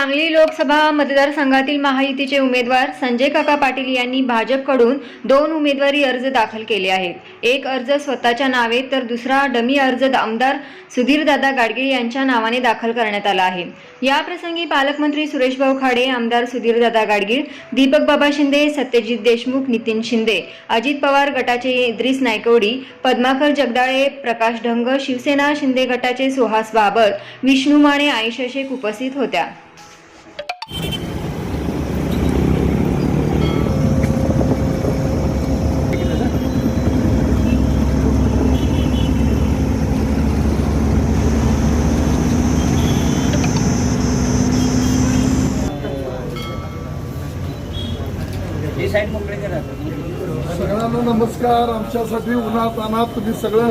सांगली लोकसभा मतदारसंघातील महायुतीचे उमेदवार संजय काका पाटील यांनी भाजपकडून दोन उमेदवारी अर्ज दाखल केले आहेत. एक अर्ज स्वतःच्या नावे तर दुसरा डमी अर्ज आमदार सुधीरदादा गाडगीळ यांच्या नावाने दाखल करण्यात आला आहे. याप्रसंगी पालकमंत्री सुरेशभाऊ खाडे आमदार सुधीरदादा गाडगीळ दीपक बाबा शिंदे सत्यजित देशमुख नितीन शिंदे अजित पवार गटाचे इद्रिस नायकवडी पद्माकर जगदाळे प्रकाश ढंग शिवसेना शिंदे गटाचे सुहास बाबर विष्णू माने आयशा शेख उपस्थित होत्या. सगळ्यांना नमस्कार. आमच्यासाठी उन्हात अनात तुम्ही सगळं